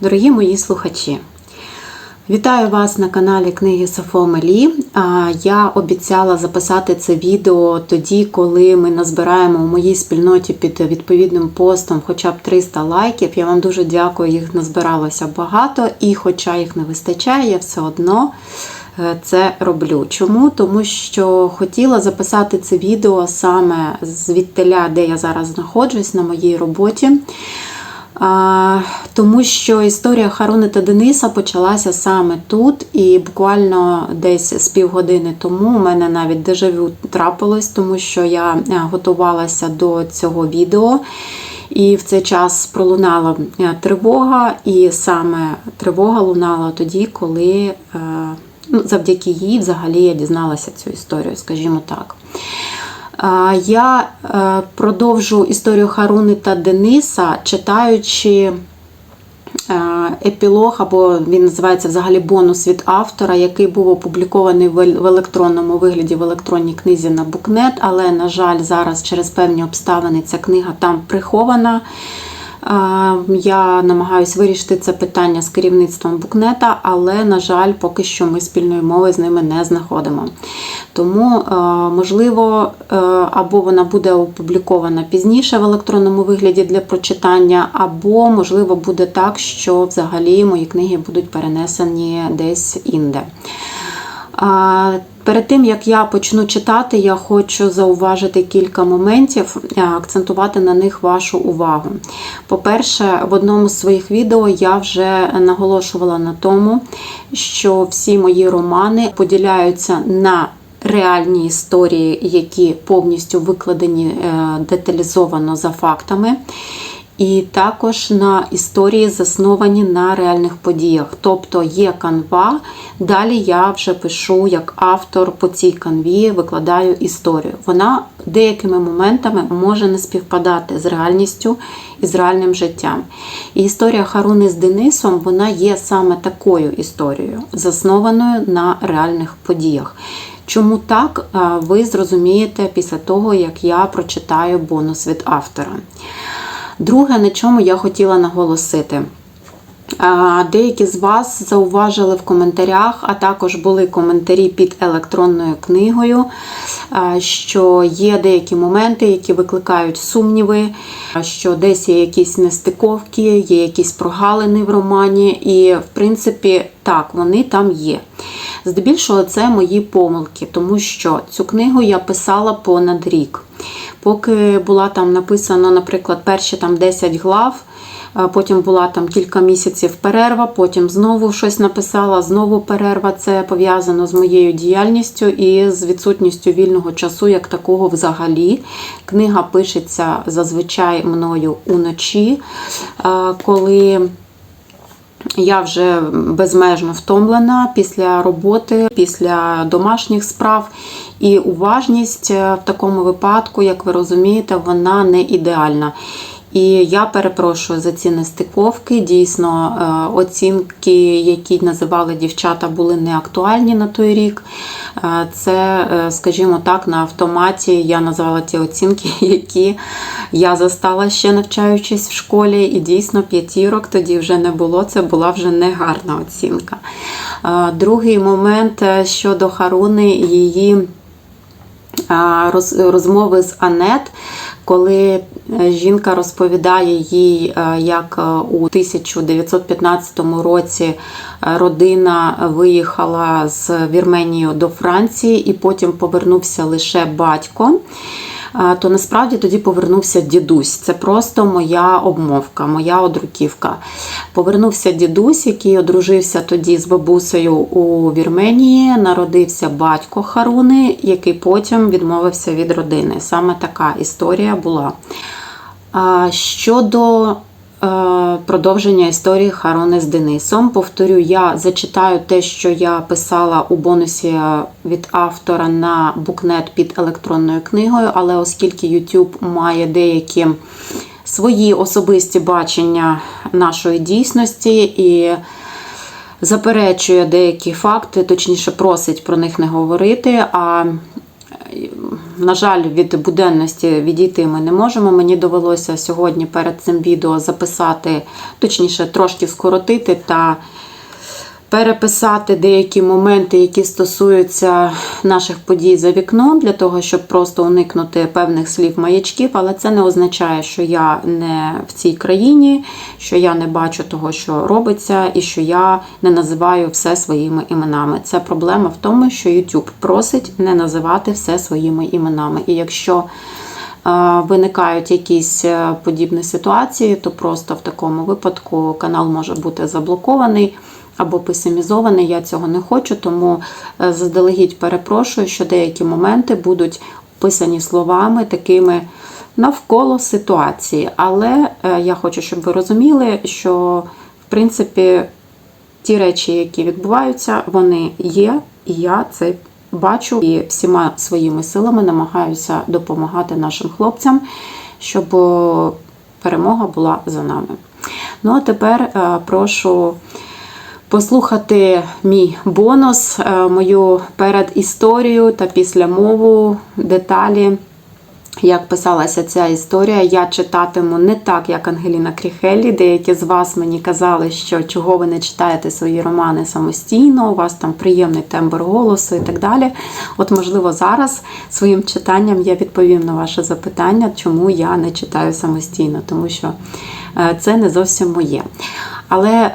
Дорогі мої слухачі, вітаю вас на каналі Книги Сафо Мелі. Я обіцяла записати це відео тоді, коли ми назбираємо у моїй спільноті під відповідним постом хоча б 300 лайків. Я вам дуже дякую, їх назбиралося багато, і хоча їх не вистачає, я все одно е, це роблю. Чому? Тому що хотіла записати це відео саме звідтиля, де я зараз знаходжусь на моїй роботі. Тому що історія Харуни та Дениса почалася саме тут, і буквально десь з півгодини тому у мене навіть дежавю трапилось, тому що я е, готувалася до цього відео. І в цей час пролунала е, тривога, і саме тривога лунала тоді, коли е, ну, завдяки їй взагалі я дізналася цю історію, скажімо так. Я е, продовжу історію Харуни та Дениса, читаючи е, епілог, або він називається взагалі бонус від автора, який був опублікований в електронному вигляді в електронній книзі на Букнет, але, на жаль, зараз через певні обставини ця книга там прихована. Я намагаюся вирішити це питання з керівництвом букнета, але, на жаль, поки що ми спільної мови з ними не знаходимо. Тому, можливо, е, або вона буде опублікована пізніше в електронному вигляді для прочитання, або, можливо, буде так, що взагалі мої книги будуть перенесені десь інде. Перед тим, як я почну читати, я хочу зауважити кілька моментів, е, акцентувати на них вашу увагу. По-перше, в одному з своїх відео я вже наголошувала на тому, що всі мої романи поділяються на реальні історії, які повністю викладені е, деталізовано за фактами і також на історії, засновані на реальних подіях. Тобто є канва, далі я вже пишу як автор по цій канві, викладаю історію. Вона деякими моментами може не співпадати з реальністю і з реальним життям. І історія Харуни з Денисом вона є саме такою історією, заснованою на реальних подіях. Чому так, ви зрозумієте після того, як я прочитаю бонус від автора. Друге, на чому я хотіла наголосити. Деякі з вас зауважили в коментарях, а також були коментарі під електронною книгою, що є деякі моменти, які викликають сумніви, що десь є якісь нестиковки, є якісь прогалини в романі, і, в принципі, так, вони там є. Здебільшого, це мої помилки, тому що цю книгу я писала понад рік. Поки була там написано, наприклад, перші там 10 глав, потім була там кілька місяців перерва, потім знову щось написала, знову перерва. Це пов'язано з моєю діяльністю і з відсутністю вільного часу, як такого взагалі. Книга пишеться зазвичай мною уночі, коли. Я вже безмежно втомлена після роботи, після домашніх справ. І уважність е, в такому випадку, як ви розумієте, вона не ідеальна. І я перепрошую за ці нестиковки. Дійсно, е, оцінки, які називали дівчата, були не актуальні на той рік. Е, це, скажімо так, на автоматі я назвала ті оцінки, які я застала ще навчаючись в школі. І дійсно п'ятірок тоді вже не було. Це була вже не гарна оцінка. Другий момент щодо Харуни, її розмови з Анет, коли е, жінка розповідає їй, е, як е, у 1915 році родина виїхала з Вірменії до Франції і потім повернувся лише батько то насправді тоді повернувся дідусь. Це просто моя обмовка, моя одруківка. Повернувся дідусь, який одружився тоді з бабусею у Вірменії. Народився батько Харуни, який потім відмовився від родини. Саме така історія була. Щодо Е, продовження історії Харони з Денисом. Повторю, я зачитаю те, що я писала у бонусі від автора на букнет під електронною книгою, але оскільки YouTube має деякі свої особисті бачення нашої дійсності і заперечує деякі факти, точніше, просить про них не говорити. а на жаль, від буденності відійти ми не можемо. Мені довелося сьогодні перед цим відео записати, точніше, трошки скоротити та переписати деякі моменти, які стосуються наших подій за вікном, для того, щоб просто уникнути певних слів маячків, але це не означає, що я не в цій країні, що я не бачу того, що робиться, і що я не називаю все своїми іменами. Це проблема в тому, що YouTube просить не називати все своїми іменами. І якщо е, Виникають якісь е, подібні ситуації, то просто в такому випадку канал може бути заблокований або песимізований. Я цього не хочу, тому е, заздалегідь перепрошую, що деякі моменти будуть описані словами такими навколо ситуації. Але е, я хочу, щоб ви розуміли, що в принципі ті речі, які відбуваються, вони є, і я це бачу і всіма своїми силами намагаюся допомагати нашим хлопцям, щоб перемога була за нами. Ну а тепер е, прошу послухати мій бонус, е, мою передісторію та післямову, деталі. Як писалася ця історія, я читатиму не так, як Ангеліна Кріхелі. Деякі з вас мені казали, що чого ви не читаєте свої романи самостійно, у вас там приємний тембр голосу і так далі. От, можливо, зараз своїм читанням я відповім на ваше запитання, чому я не читаю самостійно, тому що е, це не зовсім моє. Але е,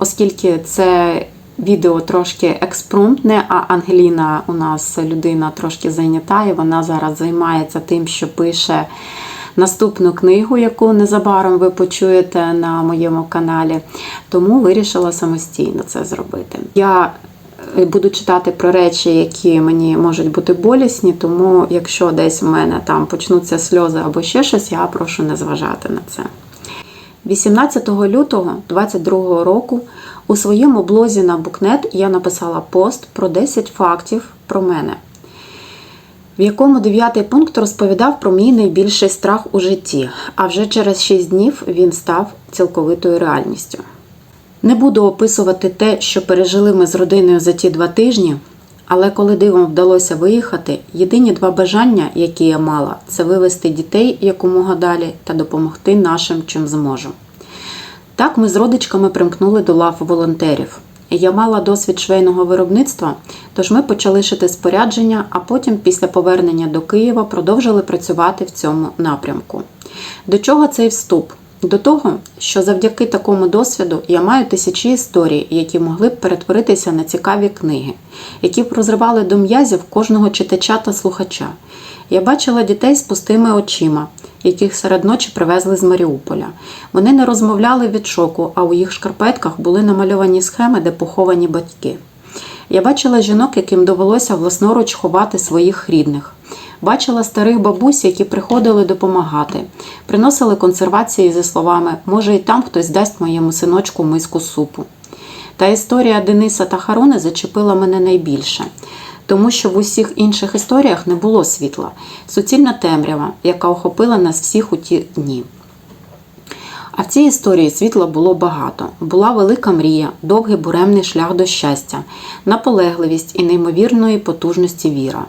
оскільки це відео трошки експромтне, а Ангеліна у нас людина трошки зайнята, і вона зараз займається тим, що пише наступну книгу, яку незабаром ви почуєте на моєму каналі. Тому вирішила самостійно це зробити. Я е, Буду читати про речі, які мені можуть бути болісні, тому якщо десь в мене там почнуться сльози або ще щось, я прошу не зважати на це. 18 лютого 2022 року у своєму блозі на Букнет я написала пост про 10 фактів про мене, в якому дев'ятий пункт розповідав про мій найбільший страх у житті, а вже через 6 днів він став цілковитою реальністю. Не буду описувати те, що пережили ми з родиною за ті два тижні, але коли дивом вдалося виїхати, єдині два бажання, які я мала, це вивезти дітей якомога далі та допомогти нашим, чим зможу. Так ми з родичками примкнули до лав волонтерів. Я мала досвід швейного виробництва, тож ми почали шити спорядження, а потім, після повернення до Києва, продовжили працювати в цьому напрямку. До чого цей вступ? До того, що завдяки такому досвіду я маю тисячі історій, які могли б перетворитися на цікаві книги, які б розривали до м'язів кожного читача та слухача. Я бачила дітей з пустими очима, яких серед ночі привезли з Маріуполя. Вони не розмовляли від шоку, а у їх шкарпетках були намальовані схеми, де поховані батьки. Я бачила жінок, яким довелося власноруч ховати своїх рідних. Бачила старих бабусь, які приходили допомагати, приносили консервації зі словами Може, і там хтось дасть моєму синочку миску супу. Та історія Дениса та Харуни зачепила мене найбільше, тому що в усіх інших історіях не було світла, суцільна темрява, яка охопила нас всіх у ті дні. А в цій історії світла було багато. Була велика мрія, довгий буремний шлях до щастя, наполегливість і неймовірної потужності віра.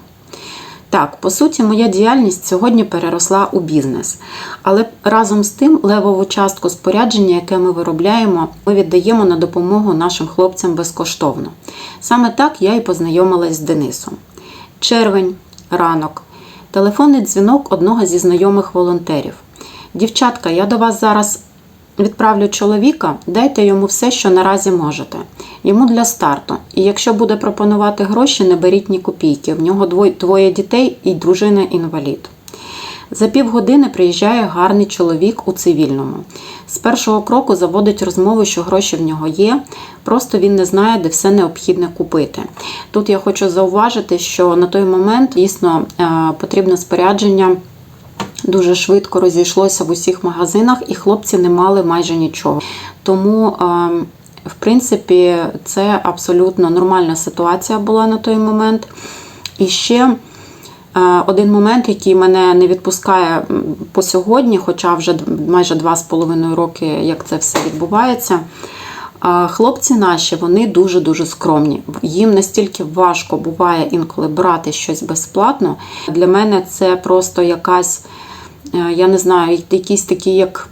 Так, по суті, моя діяльність сьогодні переросла у бізнес, але разом з тим левову частку спорядження, яке ми виробляємо, ми віддаємо на допомогу нашим хлопцям безкоштовно. Саме так я і познайомилась з Денисом. Червень, ранок, телефонний дзвінок одного зі знайомих волонтерів. Дівчатка, я до вас зараз відправлю чоловіка, дайте йому все, що наразі можете. Йому для старту. І якщо буде пропонувати гроші, не беріть ні копійки. В нього двоє, двоє дітей і дружина інвалід. За півгодини приїжджає гарний чоловік у цивільному. З першого кроку заводить розмову, що гроші в нього є, просто він не знає, де все необхідне купити. Тут я хочу зауважити, що на той момент дійсно е, потрібне спорядження. Дуже швидко розійшлося в усіх магазинах, і хлопці не мали майже нічого. Тому, ем, в принципі, це абсолютно нормальна ситуація була на той момент. І ще е, один момент, який мене не відпускає по сьогодні, хоча вже майже два з половиною роки, як це все відбувається. Хлопці наші, вони дуже-дуже скромні. Їм настільки важко буває інколи брати щось безплатно. Для мене це просто якась, е, я не знаю, якісь такі як.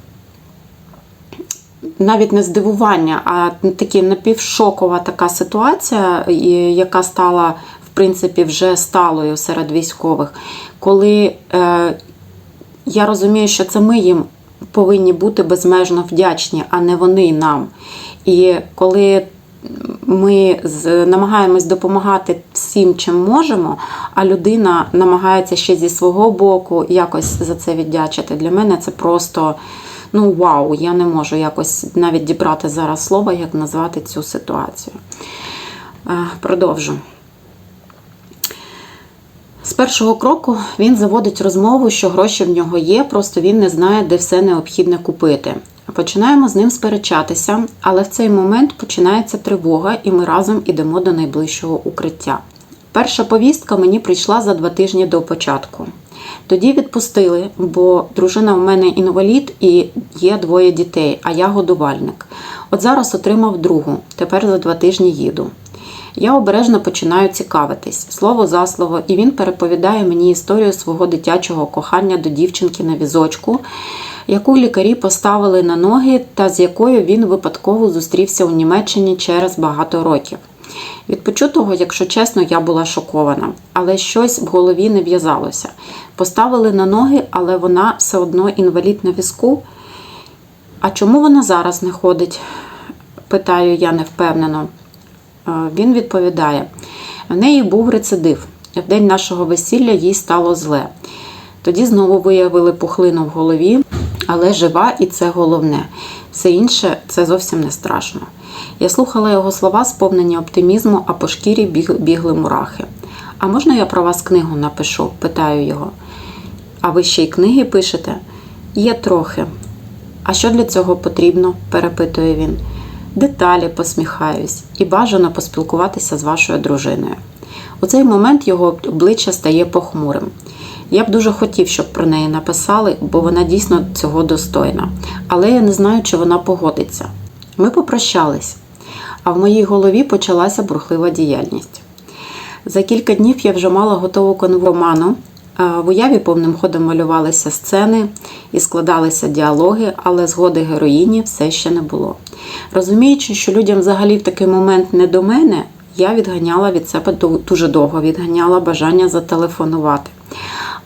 Навіть не здивування, а такі напівшокова така ситуація, яка стала, в принципі, вже сталою серед військових, коли е, я розумію, що це ми їм повинні бути безмежно вдячні, а не вони нам. І коли ми намагаємось допомагати всім, чим можемо, а людина намагається ще зі свого боку якось за це віддячити. Для мене це просто ну вау, я не можу якось навіть дібрати зараз слово, як назвати цю ситуацію. Е, Продовжу. З першого кроку він заводить розмову, що гроші в нього є, просто він не знає, де все необхідне купити. Починаємо з ним сперечатися, але в цей момент починається тривога, і ми разом ідемо до найближчого укриття. Перша повістка мені прийшла за два тижні до початку. Тоді відпустили, бо дружина в мене інвалід і є двоє дітей, а я годувальник. От зараз отримав другу, тепер за два тижні їду. Я обережно починаю цікавитись слово за слово, і він переповідає мені історію свого дитячого кохання до дівчинки на візочку, яку лікарі поставили на ноги, та з якою він випадково зустрівся у Німеччині через багато років. Від почутого, якщо чесно, я була шокована, але щось в голові не в'язалося. Поставили на ноги, але вона все одно інвалід на візку. А чому вона зараз не ходить? питаю я невпевнено. Е, Він відповідає: в неї був рецидив. В день нашого весілля їй стало зле. Тоді знову виявили пухлину в голові, але жива і це головне. Все інше це зовсім не страшно. Я слухала його слова, сповнені оптимізму, а по шкірі біг- бігли мурахи. А можна я про вас книгу напишу? питаю його. А ви ще й книги пишете? Є трохи. А що для цього потрібно? перепитує він. Деталі посміхаюсь і бажано поспілкуватися з вашою дружиною. У цей момент його обличчя стає похмурим. Я б дуже хотів, щоб про неї написали, бо вона дійсно цього достойна. Але я не знаю, чи вона погодиться. Ми попрощались, а в моїй голові почалася бурхлива діяльність. За кілька днів я вже мала готову. Е, В уяві повним ходом малювалися сцени і складалися діалоги, але згоди героїні все ще не було. Розуміючи, що людям взагалі в такий момент не до мене, я відганяла від себе дуже довго, відганяла бажання зателефонувати.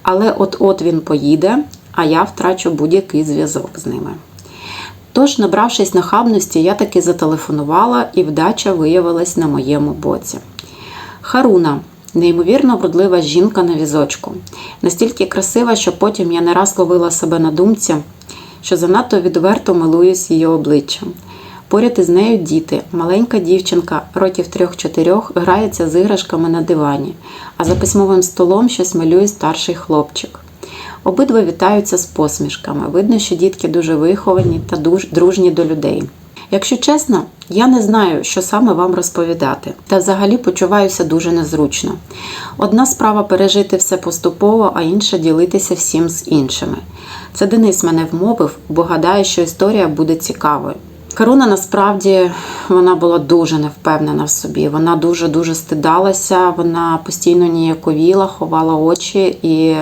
Але от-от він поїде, а я втрачу будь-який зв'язок з ними. Тож, набравшись нахабності, я таки зателефонувала, і вдача виявилась на моєму боці. Харуна, неймовірно вродлива жінка на візочку. Настільки красива, що потім я не раз ловила себе на думці, що занадто відверто милуюсь її обличчям. Поряд із нею діти, маленька дівчинка, років трьох-чотирьох, грається з іграшками на дивані, а за письмовим столом щось малює старший хлопчик. Обидва вітаються з посмішками. Видно, що дітки дуже виховані та дружні до людей. Якщо чесно, я не знаю, що саме вам розповідати, та взагалі почуваюся дуже незручно. Одна справа пережити все поступово, а інша ділитися всім з іншими. Це Денис мене вмовив, бо гадає, що історія буде цікавою. Каруна насправді вона була дуже невпевнена в собі. Вона дуже дуже стидалася, вона постійно ніяковіла, ховала очі, і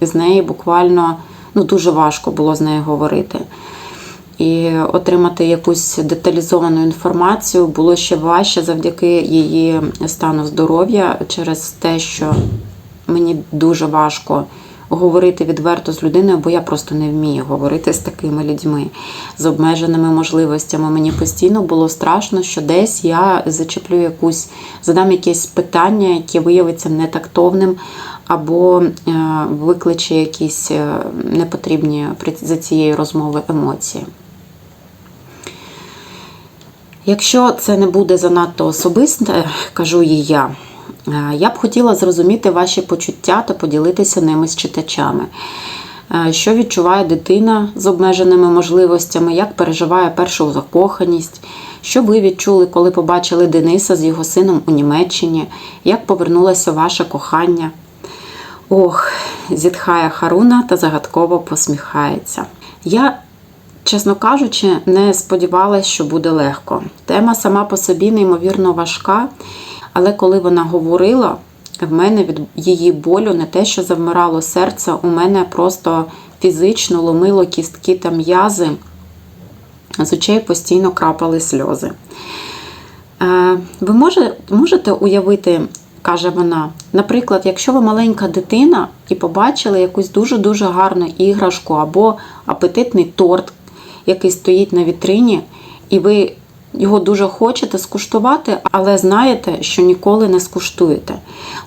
з неї буквально ну, дуже важко було з нею говорити. І отримати якусь деталізовану інформацію було ще важче завдяки її стану здоров'я через те, що мені дуже важко говорити відверто з людиною, бо я просто не вмію говорити з такими людьми з обмеженими можливостями. Мені постійно було страшно, що десь я зачеплю якусь, задам якесь питання, яке виявиться нетактовним, або е, викличе якісь е, непотрібні за цією розмовою емоції. Якщо це не буде занадто особисте, кажу їй я, я б хотіла зрозуміти ваші почуття та поділитися ними з читачами. Е, Що відчуває дитина з обмеженими можливостями, як переживає першу закоханість, що ви відчули, коли побачили Дениса з його сином у Німеччині, як повернулося ваше кохання? Ох, зітхає Харуна та загадково посміхається. Я чесно кажучи, не сподівалася, що буде легко. Тема сама по собі неймовірно важка, але коли вона говорила, в мене від її болю не те, що завмирало серце, у мене просто фізично ломило кістки та м'язи, з очей постійно крапали сльози. Е, Ви може, можете уявити, каже вона, наприклад, якщо ви маленька дитина і побачили якусь дуже-дуже гарну іграшку або апетитний торт, який стоїть на вітрині, і ви його дуже хочете скуштувати, але знаєте, що ніколи не скуштуєте.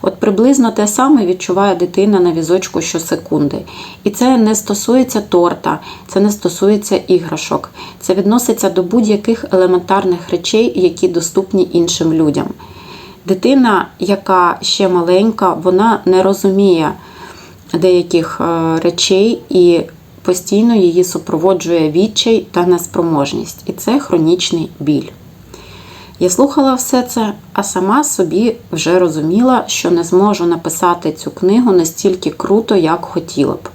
От приблизно те саме відчуває дитина на візочку щосекунди. І це не стосується торта, це не стосується іграшок. Це відноситься до будь-яких елементарних речей, які доступні іншим людям. Дитина, яка ще маленька, вона не розуміє деяких е, речей і постійно її супроводжує відчай та неспроможність. І це хронічний біль. Я слухала все це, а сама собі вже розуміла, що не зможу написати цю книгу настільки круто, як хотіла б.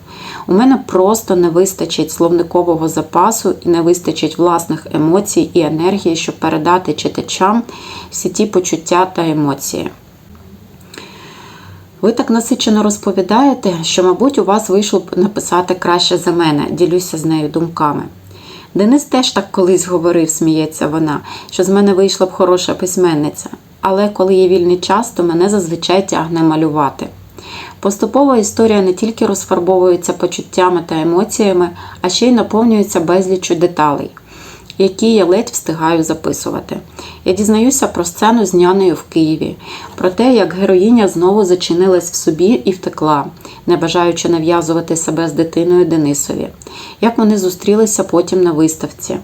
У мене просто не вистачить словникового запасу і не вистачить власних емоцій і енергії, щоб передати читачам всі ті почуття та емоції. Ви так насичено розповідаєте, що, мабуть, у вас вийшло б написати краще за мене, ділюся з нею думками. Денис теж так колись говорив, сміється вона, що з мене вийшла б хороша письменниця, але коли є вільний час, то мене зазвичай тягне малювати. Поступово історія не тільки розфарбовується почуттями та емоціями, а ще й наповнюється безліччю деталей, які я ледь встигаю записувати. Я дізнаюся про сцену з нянею в Києві, про те, як героїня знову зачинилась в собі і втекла, не бажаючи нав'язувати себе з дитиною Денисові, як вони зустрілися потім на виставці.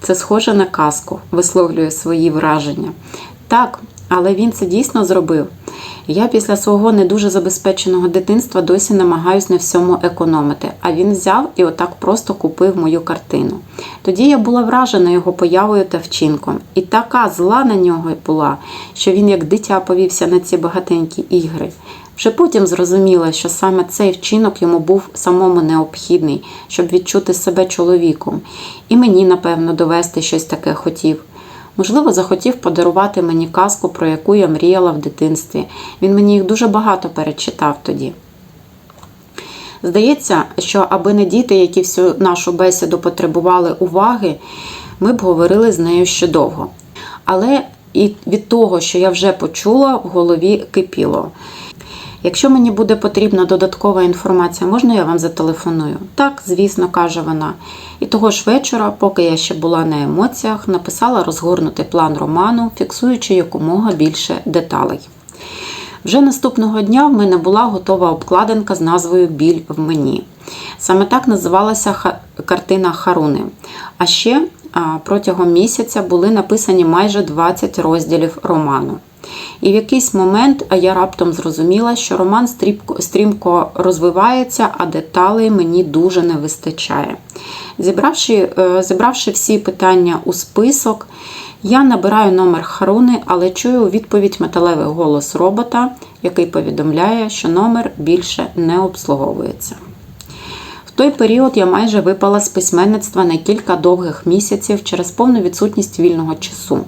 Це схоже на казку, висловлює свої враження. Так, але він це дійсно зробив. Я після свого не дуже забезпеченого дитинства досі намагаюсь на всьому економити, а він взяв і отак просто купив мою картину. Тоді я була вражена його появою та вчинком, і така зла на нього була, що він як дитя повівся на ці багатенькі ігри. Вже потім зрозуміла, що саме цей вчинок йому був самому необхідний, щоб відчути себе чоловіком, і мені, напевно, довести щось таке хотів. Можливо, захотів подарувати мені казку, про яку я мріяла в дитинстві. Він мені їх дуже багато перечитав тоді. Здається, що аби не діти, які всю нашу бесіду потребували уваги, ми б говорили з нею ще довго. Але і від того, що я вже почула, в голові кипіло. Якщо мені буде потрібна додаткова інформація, можна я вам зателефоную? Так, звісно, каже вона. І того ж вечора, поки я ще була на емоціях, написала розгорнутий план роману, фіксуючи якомога більше деталей. Вже наступного дня в мене була готова обкладинка з назвою Біль в мені. Саме так називалася картина Харуни. А ще протягом місяця були написані майже 20 розділів роману. І в якийсь момент я раптом зрозуміла, що роман стрімко розвивається, а деталей мені дуже не вистачає. Зібравши, е, зібравши всі питання у список, я набираю номер Харуни, але чую у відповідь металевий голос робота, який повідомляє, що номер більше не обслуговується. В той період я майже випала з письменництва на кілька довгих місяців через повну відсутність вільного часу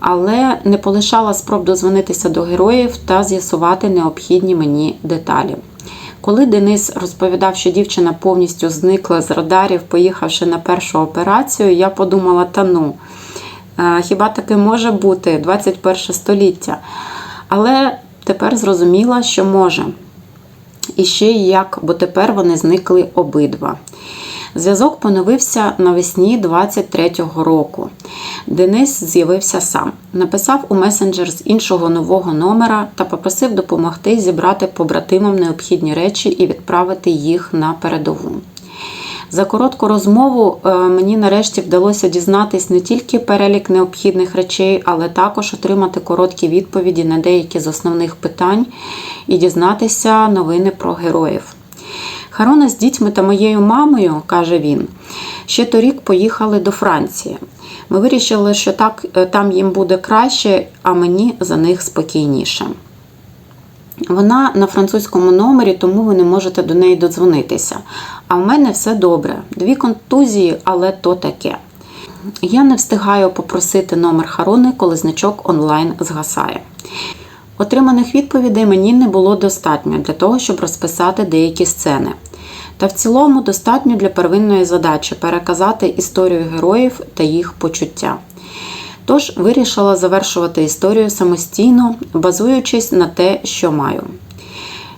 але не полишала спроб дозвонитися до героїв та з'ясувати необхідні мені деталі. Коли Денис розповідав, що дівчина повністю зникла з радарів, поїхавши на першу операцію, я подумала: та ну, е, хіба таке може бути 21 століття? Але тепер зрозуміла, що може. І ще й як, бо тепер вони зникли обидва. Зв'язок поновився навесні 23-го року. Денис з'явився сам, написав у месенджер з іншого нового номера та попросив допомогти зібрати побратимам необхідні речі і відправити їх на передову. За коротку розмову е, мені нарешті вдалося дізнатись не тільки перелік необхідних речей, але також отримати короткі відповіді на деякі з основних питань і дізнатися новини про героїв. Харона з дітьми та моєю мамою, каже він, ще торік поїхали до Франції. Ми вирішили, що так, е, там їм буде краще, а мені за них спокійніше. Вона на французькому номері, тому ви не можете до неї додзвонитися. А в мене все добре. Дві контузії, але то таке. Я не встигаю попросити номер Харуни, коли значок онлайн згасає. Отриманих відповідей мені не було достатньо для того, щоб розписати деякі сцени. Та в цілому достатньо для первинної задачі переказати історію героїв та їх почуття. Тож вирішила завершувати історію самостійно, базуючись на те, що маю.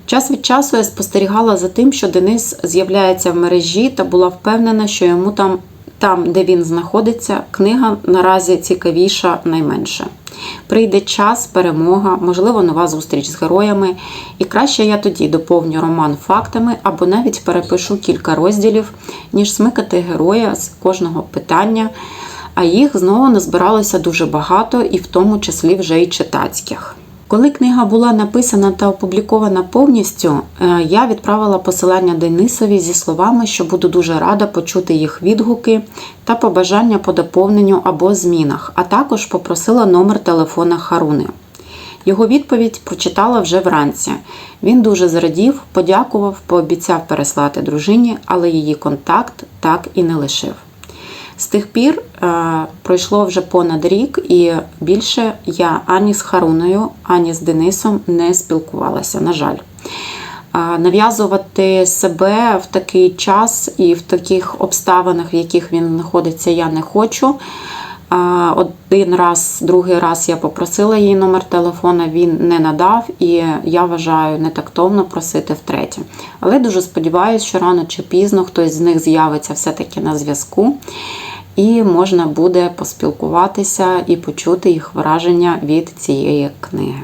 Час від часу я спостерігала за тим, що Денис з'являється в мережі та була впевнена, що йому там, там, де він знаходиться, книга наразі цікавіша найменше. Прийде час, перемога, можливо, нова зустріч з героями, і краще я тоді доповню роман фактами або навіть перепишу кілька розділів, ніж смикати героя з кожного питання, а їх знову назбиралося дуже багато, і в тому числі вже й читацьких. Коли книга була написана та опублікована повністю, е, я відправила посилання Денисові зі словами, що буду дуже рада почути їх відгуки та побажання по доповненню або змінах, а також попросила номер телефона Харуни. Його відповідь прочитала вже вранці. Він дуже зрадів, подякував, пообіцяв переслати дружині, але її контакт так і не лишив. З тих пір е, пройшло вже понад рік, і більше я ані з Харуною, ані з Денисом не спілкувалася, на жаль. Нав'язувати себе в такий час і в таких обставинах, в яких він знаходиться, я не хочу. Один раз, другий раз я попросила її номер телефона, він не надав, і я вважаю нетактовно просити втретє. Але дуже сподіваюся, що рано чи пізно хтось з них з'явиться все-таки на зв'язку і можна буде поспілкуватися і почути їх враження від цієї книги.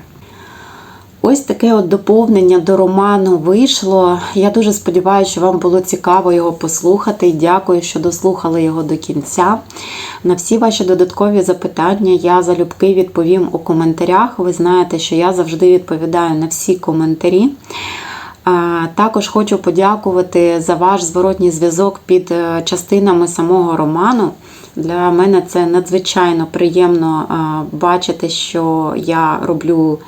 Ось таке от доповнення до роману вийшло. Я дуже сподіваюся, що вам було цікаво його послухати. Дякую, що дослухали його до кінця. На всі ваші додаткові запитання я залюбки відповім у коментарях. Ви знаєте, що я завжди відповідаю на всі коментарі. Також хочу подякувати за ваш зворотній зв'язок під е, частинами самого роману. Для мене це надзвичайно приємно бачити, що я роблю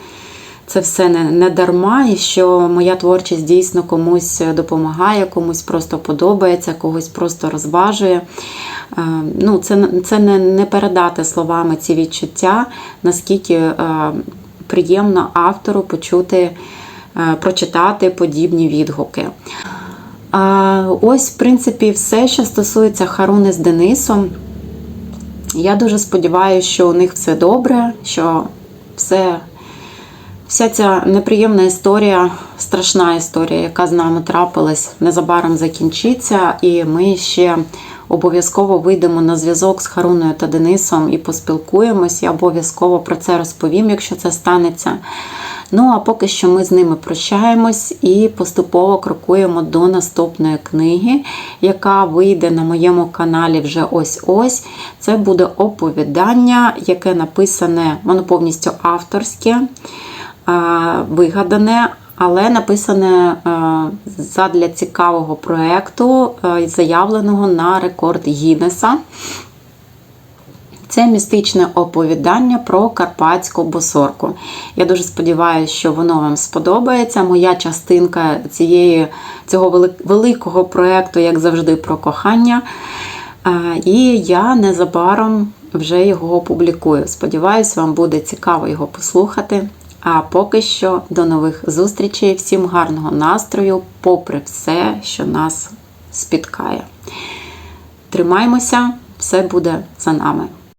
це все не дарма, і що моя творчість дійсно комусь допомагає, комусь просто подобається, когось просто розважує. Е, ну, Це це не, не передати словами ці відчуття, наскільки е, приємно автору почути. Е, прочитати подібні відгуки. Ось, в принципі, все, що стосується Харуни з Денисом. Я дуже сподіваюся, що у них все добре, що все, вся ця неприємна історія, страшна історія, яка з нами трапилась, незабаром закінчиться, і ми ще обов'язково вийдемо на зв'язок з Харуною та Денисом і поспілкуємось. Я обов'язково про це розповім, якщо це станеться. Ну, а поки що ми з ними прощаємось і поступово крокуємо до наступної книги, яка вийде на моєму каналі вже ось-ось. Це буде оповідання, яке написане, воно повністю авторське, вигадане. Але написане задля цікавого проєкту, заявленого на рекорд Гіннеса. Це містичне оповідання про карпатську босорку. Я дуже сподіваюся, що воно вам сподобається. Моя частинка цієї, цього великого проєкту, як завжди, про кохання. І я незабаром вже його опублікую. Сподіваюсь, вам буде цікаво його послухати. А поки що до нових зустрічей, всім гарного настрою, попри все, що нас спіткає. Тримаймося, все буде за нами.